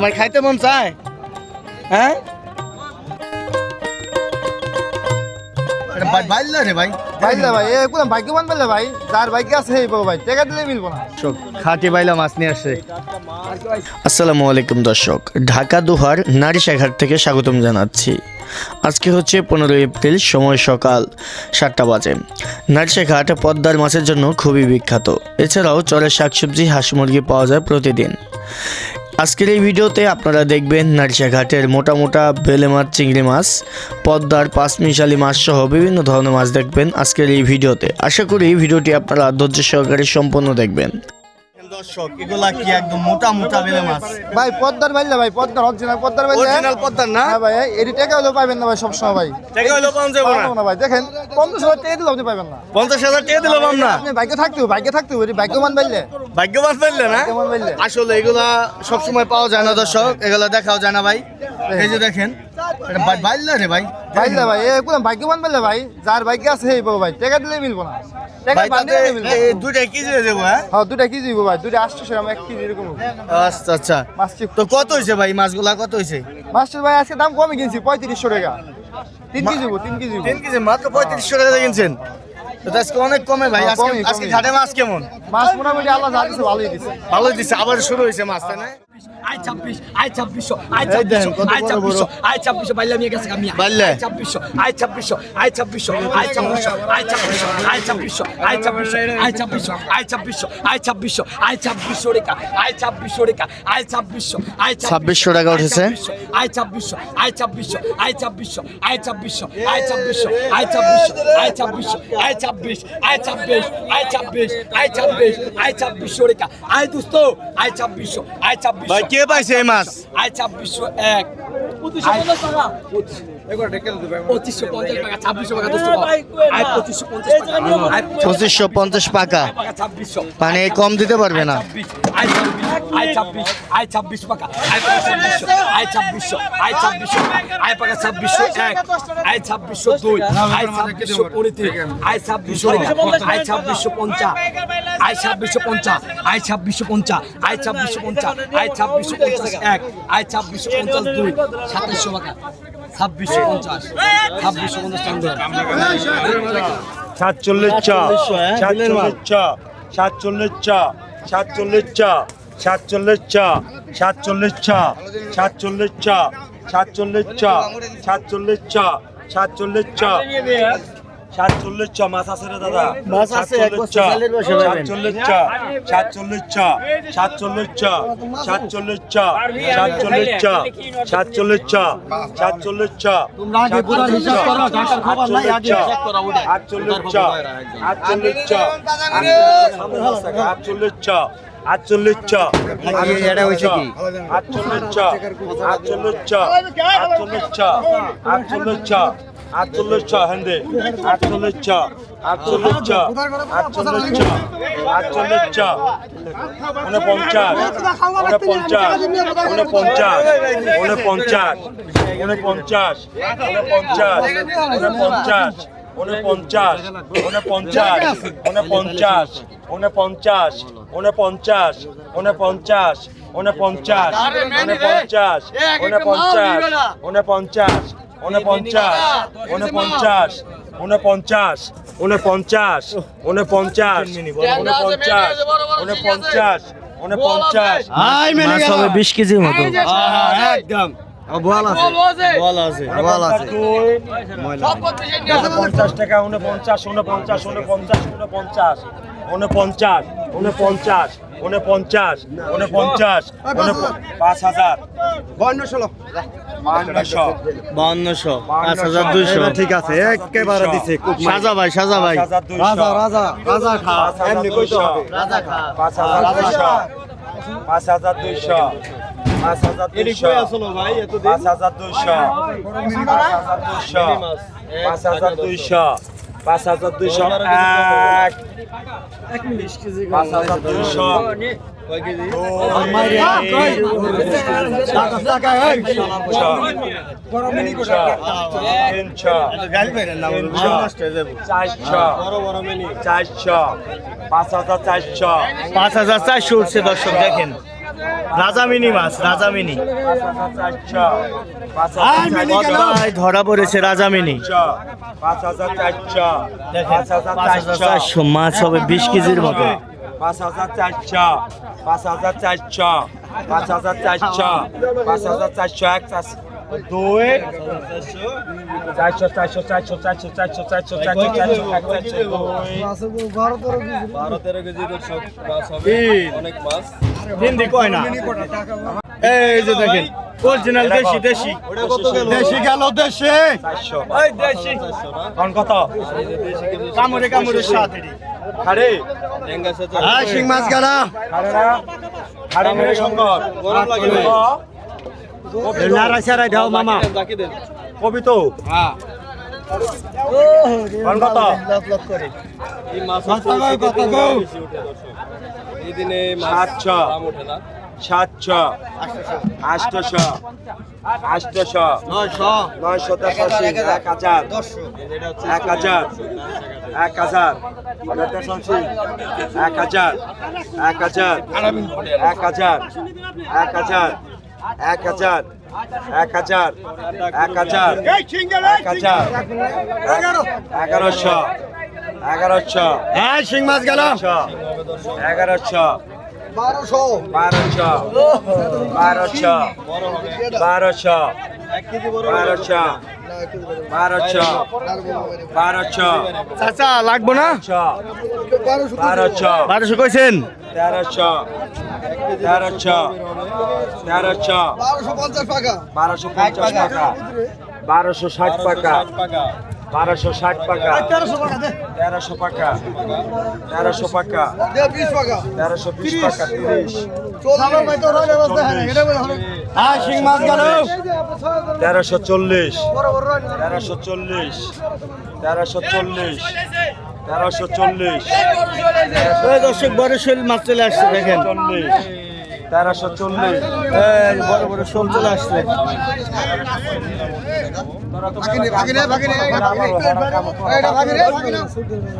আমার খাইতে মন চায়? হ্যাঁ? আসসালামু আলাইকুম দর্শক ঢাকা দুহার নারী শাখার থেকে স্বাগতম জানাচ্ছি। আজকে হচ্ছে পনেরো এপ্রিল সময় সকাল সাতটা বাজে। নারশাঘাট পদ্মার মাছের জন্য খুবই বিখ্যাত। এছাড়াও চরের শাকসবজি হাঁস মুরগি পাওয়া যায় প্রতিদিন। আজকের এই ভিডিওতে আপনারা দেখবেন নারিশা ঘাটের মোটা মোটা বেলে মাছ, চিংড়ি মাছ, পদ্মার পাঁচমিশালি মাছ সহ বিভিন্ন ধরনের মাছ দেখবেন আজকের এই ভিডিওতে। আশা করি ভিডিওটি আপনারা ধৈর্য সহকারে সম্পন্ন দেখবেন। দর্শক এগুলা কি একদম মোটা মোটা বেলে মাছ? ভাই পদ্মার বাইলে ভাই পদ্মার অরিজিনাল পদ্মার বাইলে। অরিজিনাল পদ্মার না? হ্যাঁ ভাই এটি টাকা হলেও পাবেন না ভাই সবসময় ভাই। টাকা হইল পাওয়া যাবে না। না ভাই দেখেন পঞ্চাশ হাজার টাকা দিলেও আপনি পাবেন না। পঞ্চাশ হাজার টাকা দিলাম আমরা আপনি ভাগ্য থাকতে হবে ভাগ্য থাকতে হবে ভাগ্যবান বাইলে। ভাগ্যবান পেলে না? বাইলে। আসলে এগুলা সবসময় পাওয়া যায় না দর্শক এগুলা দেখাও যায় না ভাই। এই যে দেখেন বাইল্লা রে ভাই। বাইলে ভাই এ কোন ভাগ্যবান বললে ভাই। যার ভাগ্য আছে এই পাবো ভাই টাকা দিলে মিলবো না। টাকা ভাই বান্ধিয়ে তাতে দিলে মিলবো এই দুইটা কি হ্যাঁ হ্যাঁ? দুটা কেজি দিব ভাই দুটা আটশো সেরকম এক কেজি এরকম আচ্ছা আচ্ছা। মাছ তো কত হয়েছে ভাই মাছগুলা কত ভাই আজকে দাম কমে কিনছি পঁয়ত্রিশশো টাকা। তিন কেজি কেজি কেজি মাত্র টাকা কিনছেন? আজকে অনেক কমে ভাই হ্যাঁ, আজকে আজকে ঘাটে মাছ কেমন? মাছ মোটামুটি আল্লাহ যা দিচ্ছে ভালোই দিচ্ছে ভালোই দিচ্ছে আবার শুরু হয়েছে মাছ তাই না? আই ছাব্বিশ আই ছাব্বিশশো আই ছাব্বিশশো আই ছাব্বিশশো। আই ছাব্বিশশো বাইলে নিয়ে গেছে বাইলে? আই ছাব্বিশশো আই ছাব্বিশশো আই ছাব্বিশশো আই ছাব্বিশশো আই ছাব্বিশশো আই ছাব্বিশশো আই ছাব্বিশশো আই ছাব্বিশশো আই ছাব্বিশশো আই ছাব্বিশশো আই ছাব্বিশশো রেখা আই ছাব্বিশশো রেখা আই ছাব্বিশশো আই 2600 টাকা উঠেছে। আই ছাব্বিশশো আই ছাব্বিশশো আই ছাব্বিশশো আই ছাব্বিশশো আই ছাব্বিশশো আই ছাব্বিশশো আই ছাব্বিশশো আই ছাব্বিশ আই ছাব্বিশ আই ছাব্বিশ আই ছাব্বিশ আই ছাব্বিশশো আই দুস্ত ছাব্বিশশো আই ছাব্বিশশো ভাই কে পাইছে এই মাছ? আই ছাব্বিশশো এক। পঁচিশশো পঞ্চাশ পাকা মানে কম দিতে পারবে না আই ছাব্বিশশো পঞ্চাশ আই ছাব্বিশশো পঞ্চাশ আই ছাব্বিশশো পঞ্চাশ আই ছাব্বিশশো পঞ্চাশ এক আই ছাব্বিশশো পঞ্চাশ দুই সাতাশশো টাকা ছাব্বিশশো পঞ্চাশ ছাব্বিশশো পঞ্চাশ সাতচল্লিশ চা সাতচল্লিশ চা সাতচল্লিশ চা সাতচল্লিশ চা সাতচল্লিশ চা সাতচল্লিশ চা সাতচল্লিশ চা সাতচল্লিশ চা সাতচল্লিশ চা সাতচল্লিশ চা সাতচল্লিশ চা মাছ আছে রে দাদা মাছ আছে, সাতচল্লিশ পাবেন। সাতচল্লিশ চা সাতচল্লিশ চা সাতচল্লিশ চা সাতচল্লিশ চা সাতচল্লিশ চা সাতচল্লিশ চা সাতচল্লিশ চা আটচল্লিশ চা আটচল্লিশ চা আটচল্লিশ চা আটচল্লিশ চা আটচল্লিশ চা আটচল্লিশ চা আটচল্লিশ চা আটচল্লিশ চা আটচল্লিশ চা হেন্দে আটচল্লিশ চা আটচল্লিশ চা আটচল্লিশ চা আটচল্লিশ চা উনপঞ্চাশ উনপঞ্চাশ উনপঞ্চাশ উনপঞ্চাশ উনপঞ্চাশ উনপঞ্চাশ উনপঞ্চাশ উনপঞ্চাশ উনপঞ্চাশ উনপঞ্চাশ উনপঞ্চাশ উনপঞ্চাশ উনপঞ্চাশ উনপঞ্চাশ উনপঞ্চাশ উনপঞ্চাশ উনপঞ্চাশ উনপঞ্চাশ উনপঞ্চাশ উনপঞ্চাশ উনপঞ্চাশ উনপঞ্চাশ উনপঞ্চাশ মাছ হবে বিশ কেজির মতো একদম বল আছে বল আছে বল আছে পঞ্চাশ টাকা উনপঞ্চাশ উনপঞ্চাশ উনপঞ্চাশ উনপঞ্চাশ উনপঞ্চাশ উনপঞ্চাশ উনপঞ্চাশ উনপঞ্চাশ উনপ- পাঁচ হাজার। বান্ন ষোলো। বাউন্নশো পাঁচ হাজার দুইশো। ঠিক আছে একেবারে দিছে সাজা ভাই সাজা ভাই। রাজা খা। পাঁচ হাজার দুইশো। পাঁচ হাজার দুইশো। পাঁচ হাজার দুইশো। পাঁচ হাজার দুইশো। পাঁচ হাজার দুইশো। পাঁচ হাজার দুইশো পাঁচ হাজার দুইশো এক পাঁচ হাজার দুইশো চারশো পাঁচ হাজার চারশো পাঁচ হাজার চারশো উঠছে দর্শক দেখেন রাজামিনি মাছ রাজামিনি। চারশো ভাই ধরা পড়েছে রাজামিনি। চারশো মাছ হবে বিশ কেজির মতো। পাঁচ হাজার চারশো পাঁচ হাজার চারশো পাঁচ হাজার চারশো পাঁচ হাজার চারশো এক চারশো দুই চারশো চারশো চারশো চারশো চারশো চারশো চারশো চারশো হিন্দি কয় না? এই যে দেখেন অরিজিনাল দেশি দেশি। দেশি গেল দেশে। চারশো। ওই দেশি। কোন কত? কামড়ে কামড়ে সাথে খারে হ্যাঁ শিং মাছ গেল। খারে না মেরে শঙ্কর। নাড়াই সারাই দাও মামা। কবি তো সাতশো। সাতশো। আটশো। আটশো। নয়শো। দশাশি। এক হাজার। এক হাজার। এক হাজার। দশাশি এক হাজার। এক হাজার। এক হাজার। এক হাজার। এক হাজার এক হাজার এক হাজার এক হাজার এগারোশো এগারোশো হ্যাঁ শিং মাছ গেল। এগারোশো বারোশো। বারোশো বারোশো বারোশো বারোশো বারোশো। বারোশো। চাচা লাগবো না? বারোশো। বারোশো। কইছেন? তেরোশো। তেরোশো। তেরোশো। বারোশো পঞ্চাশ টাকা। বারোশো ষাট টাকা। বারোশো ষাট টাকা। তেরোশো টাকা। তেরোশো টাকা। তেরোশো বিশ টাকা। তেরোশো। তিরিশ হ্যাঁ চল্লিশ তেরোশো চল্লিশ তেরোশো চল্লিশ তেরোশো চল্লিশ দর্শক বড় শৈল মাছ চলে আসছে দেখেন চল্লিশ তেরোশো চল্লিশ বড় বড় শোল চলে আসছে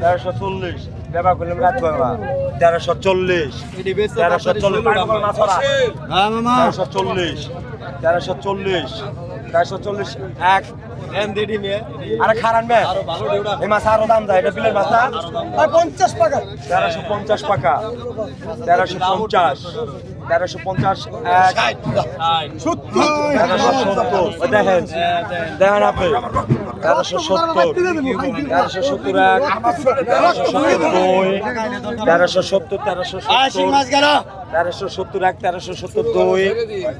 তেরোশো চল্লিশ ব্যবহার করলাম রাত বাংলা তেরোশো চল্লিশ। তেরোশো চল্লিশ। তেরোশো চল্লিশ। তেরোশো চল্লিশ। তেরোশো চল্লিশ। এক। আরে খারান মে এই মাছ আরও দাম যায় এটা বিলের পঞ্চাশ টাকা তেরোশো পঞ্চাশ টাকা তেরোশো পঞ্চাশ। তেরোশো পঞ্চাশ তেরোশো সত্তর। দেখেন দেখেন আপনি তেরোশো সত্তর তেরোশো সত্তর এক তেরোশো সত্তর দুই তেরোশো সত্তর তেরোশো সত্তর তেরোশো সত্তর এক তেরোশো সত্তর দুই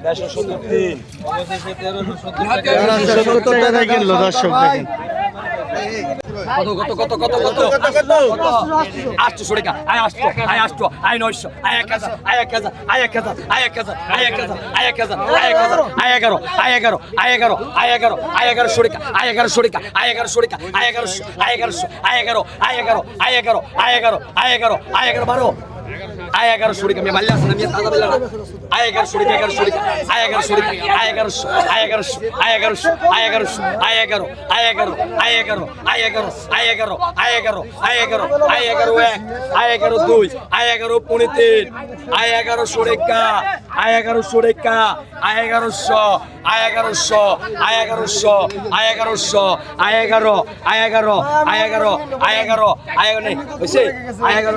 তেরোশো সত্তর তিন। সত্তর টাকায় কিনলো দর্শক দেখেন। কত কত কত কত কত আটশো টাকা আয় আটশো আয় আটশো আয় নয়শো আয় এক হাজার আয় এক হাজার আয় এক হাজার আয় এক হাজার আয় এক হাজার আয় এক হাজার আয় এক হাজার আয় এগারো আয় এগারো আয় এগারো আয় এগারো আয় এগারোশো টাকা আয় এগারোশো টাকা আয় এগারোশো টাকা আয় এগারোশো আয় এগারোশো আয় এগারো আয় এগারো আয় এগারো আয় এগারো আয় এগারো আয় এগারো বারো আয় এগারোশো টাকা আমি মাল্লা আমি তাজা বেলা আয় এগারোশো টাকা এগারোশো টাকা আয় এগারোশো টাকা আয় এগারোশো আয় এগারোশো আয় এগারোশো আয় এগারোশো আয় এগারো আয় এগারো আয় এগারো আয় এগারো আয় এগারো আয় এগারো আয় এগারো আয় এগারো এক আয় এগারো দুই আয় এগারো পৌনে তিন আয় এগারোশো টাকা আয় এগারোশো টাকা আয় এগারোশো আয় এগারোশো আয় এগারোশো আয় এগারোশো আয় এগারো আয় এগারো আয় এগারো আয় এগারো আয় এগারো নেই হয়েছে আয় এগারো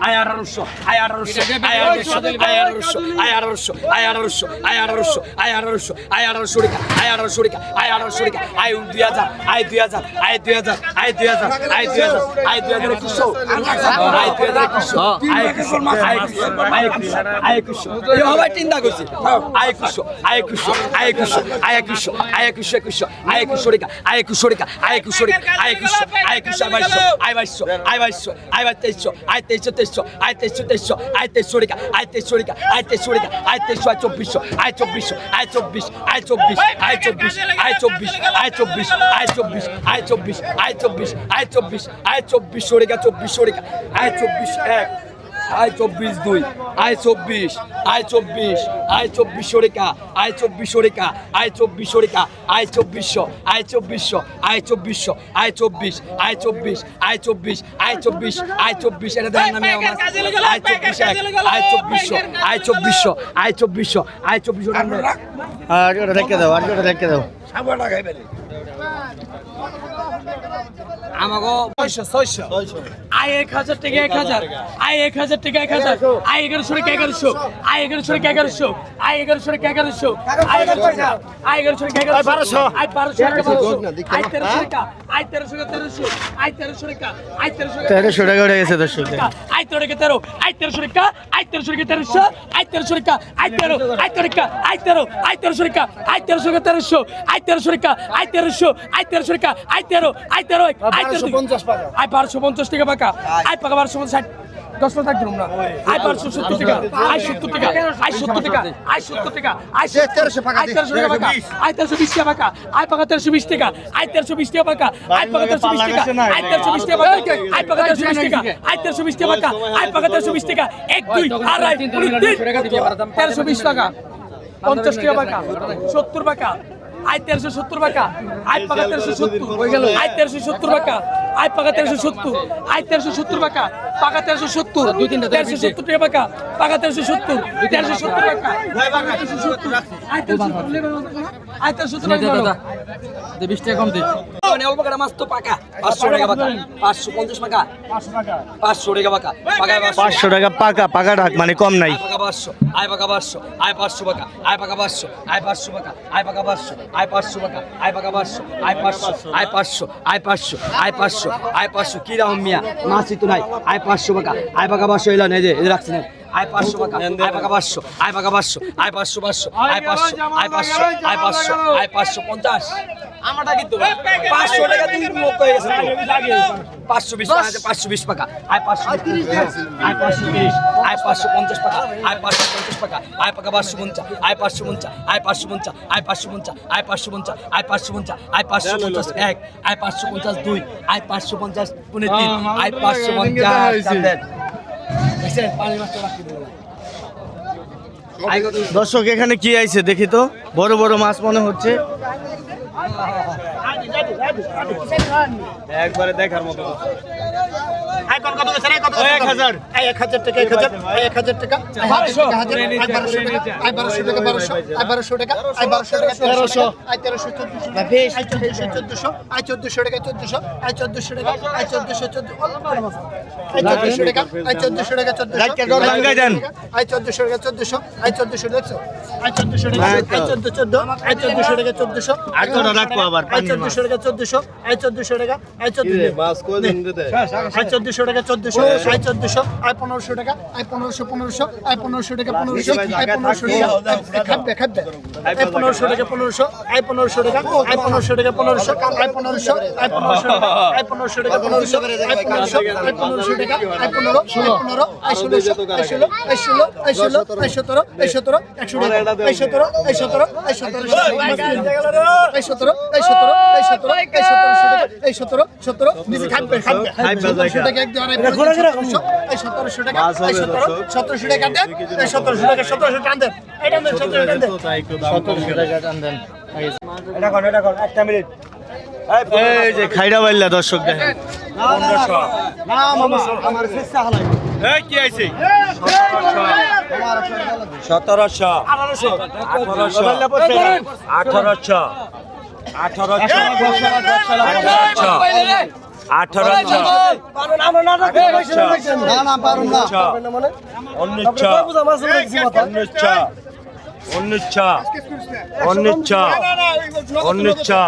আয় আঠারোশো আয় আঠারোশো আয় আঠারোশো আয় আঠারোশো আয় আঠারোশো আয় আঠারোশো আয় আঠারোশো আয় আঠারোশো আয় আঠারোশো রেখা আয় আঠারোশো রেখা আয় আঠারোশো রেখা আয় দুই হাজার আয় দুই হাজার আয় দুই হাজার আয় দুই হাজার আয় দুই হাজার আয় দুই হাজার একুশশো আয় দুই হাজার একুশশো আয় একুশশো আয় একুশশো আয় একুশশো আয় একুশশো সবাই চিন্তা করছি আয় একুশশো আয় একুশশো আয় একুশশো আয় একুশশো আয় একুশশো একুশশো আয় একুশশো রেখা আয় একুশশো রেখা আয় একুশশো রেখা আয় একুশশো আয় একুশশো আয় বাইশশো আয় বাইশশো আয় বাইশশো আয় বাইশ তেইশশো আয় তেইশশো তেইশশো তেইশশো আয় তেইশশো তেইশশো আয় তেইশশো রেখা আয় তেইশশো রেখা আয় তেইশশো রেখা আয় তেইশশো আয় চব্বিশশো আয় চব্বিশশো আয় চব্বিশ আয় চব্বিশ আয় চব্বিশ আয় চব্বিশ আয় চব্বিশ আয় চব্বিশ আয় চব্বিশ আয় চব্বিশ আয় চব্বিশ আয় চব্বিশশো রেখা চব্বিশশো রেখা আয় চব্বিশ এক আয় চব্বিশ দুই আয় চব্বিশ আয় চব্বিশ আয় চব্বিশশো রেখা আয় চব্বিশশো রেখা আয় চব্বিশশো রেখা আয় চব্বিশশো আয় চব্বিশশো আয় চব্বিশশো আয় চব্বিশ আয় চব্বিশ আয় চব্বিশ আয় চব্বিশ আয় চব্বিশ এটা আমি আমার আয় চব্বিশ আয় চব্বিশশো আয় চব্বিশশো আয় চব্বিশশো আয় চব্বিশশো আর ওটা রেখে দাও আর ওটা রেখে দাও আমাকে ছয়শো ছয়শো আয় এক হাজার টাকা এক হাজার আয় এক হাজার টাকা এক হাজার আয় এগারোশো টাকা এগারোশো আয় এগারোশো টাকা এগারোশো আয় এগারোশো টাকা এগারোশো আয় এগারোশো আয় এগারোশো টাকা এগারোশো বারোশো আয় বারোশো টাকা বারোশো আয় তেরোশো টাকা আয় তেরোশো টাকা তেরোশো আয় তেরোশো টাকা আয় তেরোশো তেরোশো টাকা উঠে গেছে দর্শক আয় তেরো টাকা তেরো আয় তেরোশো টাকা আয় তেরোশো টাকা তেরোশো আয় তেরোশো টাকা আয় তেরো আয় তেরো টাকা আয় তেরো আয় তেরোশো টাকা আয় তেরোশো টাকা তেরোশো আয় তেরোশো টাকা আয় তেরোশো আয় তেরোশো টাকা আয় তেরো আয় তেরো আয় তেরো আয় বারোশো পঞ্চাশ টাকা পাকা আয় পাকা বারোশো পঞ্চাশ দশ টাকা না আয় বারোশো সত্তর টাকা আয় সত্তর টাকা আয় সত্তর টাকা আয় সত্তর টাকা আয় তেরোশো টাকা পাকা আয় তেরোশো বিশ টাকা পাকা আয় পাকা তেরোশো বিশ টাকা আয় তেরোশো বিশ টাকা পাকা আয় পাকা তেরোশো বিশ টাকা আয় তেরোশো বিশ টাকা পাকা আয় পাকা তেরোশো বিশ টাকা আয় তেরোশো বিশ টাকা পাকা আয় পাকা তেরোশো বিশ টাকা এক দুই আড়াই তেরোশো বিশ টাকা পঞ্চাশ টাকা পাকা সত্তর পাকা আয় তেরোশো সত্তর পাকা আয় পাকা তেরোশো সত্তর। আয় তেরোশো সত্তর পাকা আয় পাকা তেরোশো সত্তর। আয় তেরোশো সত্তর পাকা পাকা তেরোশো সত্তর। দুই তিনটা তেরোশো সত্তর টাকা পাকা পাকা তেরোশো সত্তর। তেরোশো সত্তর পাকা পাকা তেরোশো সত্তর। আয় তেরোশো সত্তর আয় তেরোশো সত্তর বিশ টাকা কম দিই মানে অল্প কাটা মাছ তো পাকা। পাঁচশো টাকা পাকা। পাঁচশো পঞ্চাশ পাকা। পাঁচশো টাকা পাকা। পাঁচশো। টাকা পাকা পাকা ঢাক মানে কম নাই। পাকা পাঁচশো আয় পাকা পাঁচশো আয় পাঁচশো পাকা আয় পাকা পাঁচশো আয় পাঁচশো পাকা আয় পাকা পাঁচশো আয় পাঁচশো পাকা আয় পাকা পাঁচশো আয় পাঁচশো আয় পাঁচশো আয় পাঁচশো আয় পাঁচশো আয় পাঁচশো। কি রাম মিয়া? মাছই তো নাই। আয় পাঁচশো পাকা আয় পাকা পাঁচশো এলাম এই যে রাখছি না আয় পাঁচশো পাকা আয় পাকা পাঁচশো আয় পাকা পাঁচশো আয় পাঁচশো পাঁচশো আয় পাঁচশো আয় পাঁচশো আয় পাঁচশো আয় পাঁচশো পঞ্চাশ আমারটা কিন্তু পাঁচশো টাকা দুই মুখ হয়ে গেছে পাঁচশো বিশ পাঁচশো বিশ টাকা আয় পাঁচশো আয় পাঁচশো তিরিশ আয় পাঁচশো পঞ্চাশ টাকা আয় পাঁচশো পঞ্চাশ টাকা আয় পাকা পাঁচশো পঞ্চাশ আয় পাঁচশো পঞ্চাশ আয় পাঁচশো পঞ্চাশ আয় পাঁচশো পঞ্চাশ আয় পাঁচশো পঞ্চাশ আয় পাঁচশো পঞ্চাশ আয় পাঁচশো পঞ্চাশ এক আয় পাঁচশো পঞ্চাশ দুই আয় পাঁচশো পঞ্চাশ পুনে তিন আয় পাঁচশো পঞ্চাশ দর্শক এখানে কি আইছে দেখি তো? বড় বড় মাছ মনে হচ্ছে। একবারে দেখার মতো। এক হাজার এক হাজার টাকা এক হাজার এক হাজার টাকা বারোশো হাজার বারোশো টাকা বারোশো আই বারোশো টাকা আই বারোশো টাকা তেরোশো আই তেরোশো চোদ্দশো আই চোদ্দশো চোদ্দশো আই চোদ্দশো টাকা চোদ্দশো আই চোদ্দশো টাকা আই চোদ্দশো চোদ্দ আই চোদ্দশো টাকা আই চোদ্দশো টাকা চোদ্দশো আই চোদ্দশো টাকা চোদ্দশো আই চোদ্দশো দেখছ আই চোদ্দশো টাকা আই চোদ্দ চোদ্দ আই চোদ্দশো টাকা চোদ্দশো আই চোদ্দশো টাকা চোদ্দশো আই চোদ্দশো টাকা আই চোদ্দ আই চোদ্দশো টাকা চোদ্দশো আই চোদ্দশো আই পনেরোশো টাকা আই পনেরোশো পনেরোশো আই পনেরোশো টাকা পনেরোশো আই পনেরোশো টাকা খাদ্য খাদ্য আই পনেরোশো টাকা পনেরোশো আই পনেরোশো টাকা আই পনেরোশো টাকা পনেরোশো আই পনেরোশো আই পনেরোশো আই পনেরোশো টাকা পনেরোশো আই পনেরোশো আই পনেরোশো টাকা আই পনেরো আই পনেরো আই ষোলোশো আই ষোলো আই ষোলো আই ষোলো আই সতেরো আই সতেরো একশো টাকা আই সতেরো আই সতেরো আই সতেরো আই সতেরো আই সতেরো আই সতেরো আই সতেরোশো টাকা সতেরো সতেরো নিজে খাদ্য সতেরোশো টাকা দেওয়ার সতেরোশো টাকা সতেরোশো টাকা দেন সতেরোশো টাকা সতেরোশো টান দেন এটা কর এটা কর একটা মিনিট। এই যে খাইরা বাইল্লা দর্শক দেখেন। পনেরোশো। এই কি আইছে? সতেরোশো। আঠারোশো। আঠারোশো। আঠারোশো। আঠারোশো। আঠারো আচ্ছা। আচ্ছা। অনিচ্ছা। অনিচ্ছা। অনিচ্ছা। অনিচ্ছা।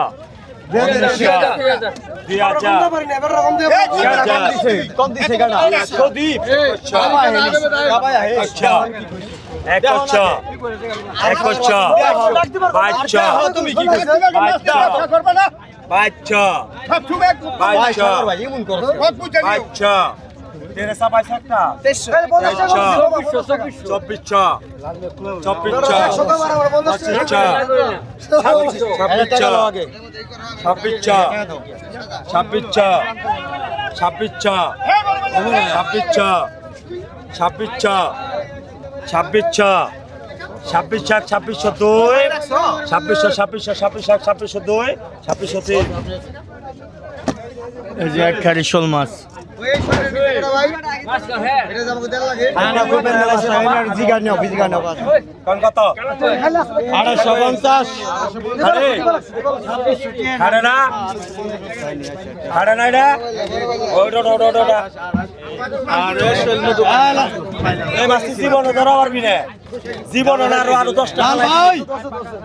অনিচ্ছা। এক ছ এক ছ পাঁচ ছ পাঁচ ছ পাঁচ ছ পাঁচ ছ তেরে সাবাই একটা। চব্বিশ ছ চব্বিশ ছ পঁচিশ ছ ছাব্বিশ ছ ছাব্বিশ ছ। ছাব্বিশ এক ছাব্বিশশো দুই। ছাব্বিশশো ছাব্বিশশো ছাব্বিশ এক ছাব্বিশশো দুই। ছাব্বিশশো তিন। এই যে এক খারি শোল মাছ। আড়াইশো পঞ্চাশ। আরে না? আরে না এটা? ওটা ওটা ওটা এই মাছটি জীবনে ধরা পারবি না জীবনে না আরও আরও দশটা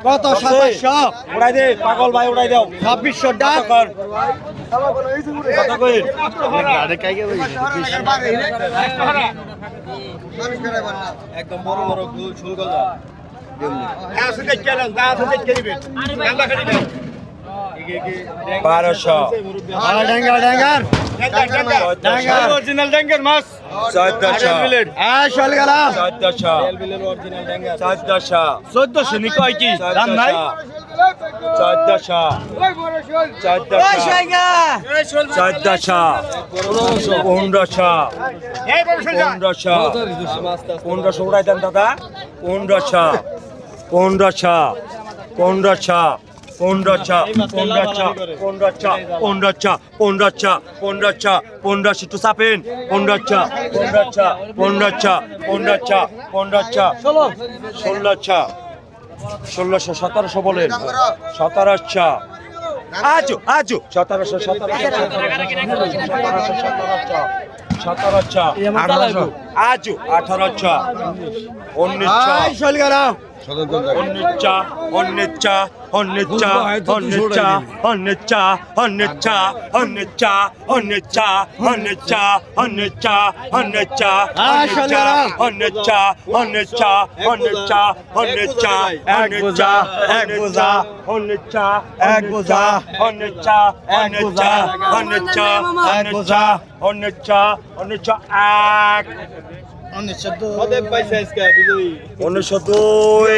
কত সাতাইশো উড়াই দে পাগল ভাই উড়াই দাও। ছাব্বিশশো ডাক কত কই বারোশো অরিজিনাল ড্যাঙ্গার মাছ চোদ্দশো। চোদ্দশো। চোদ্দশো। চোদ্দশো। নি কয় কি? দাম নাই? চোদ্দশো। চোদ্দশো। চোদ্দশো। পনেরোশো। পনেরোশো। পনেরোশো উড়াই দেন দাদা। পনেরোশো। পনেরোশো। পনেরোশো। পনেরোচ্ছা পনেরোচ্ছা পনেরোচ্ছা পনেরোচ্ছা পনেরোচ্ছা পনেরোচ্ছা পনেরোশ একটু চাপেন পনেরোচ্ছা পনেরোচ্ছা পনেরোচ্ছা পনেরোচ্ছা পনেরোচ্ছা ষোলোচ্ছা ষোলোশো সতেরোশো বলেন। সতেরোচ্ছা। আজো আজো সতেরোশো সতেরোশো। সতেরোশো, সতেরোচ্ছা। আজো আঠারোচ্ছা। উনিশ আঠারোশো উনিশশো উনিশশো উনিশশো উনিশশো উনিশশো উনিশশো উনিশশো উনিশশো উনিশশো উনিশশো উনিশশো উনিশশো উনিশশো উনিশশো উনিশশো উনিশশো এক বোঝা এক বোঝা উনিশশো এক বোঝা উনিশশো উনিশশো উনিশশো উনিশশো উনিশশো উনিশশো এক দুই হাজার, দুই হাজার, দুই হাজার, দুই হাজার, দুই হাজার, দুই হাজার, দুই হাজার, দুই উনিশশো দুই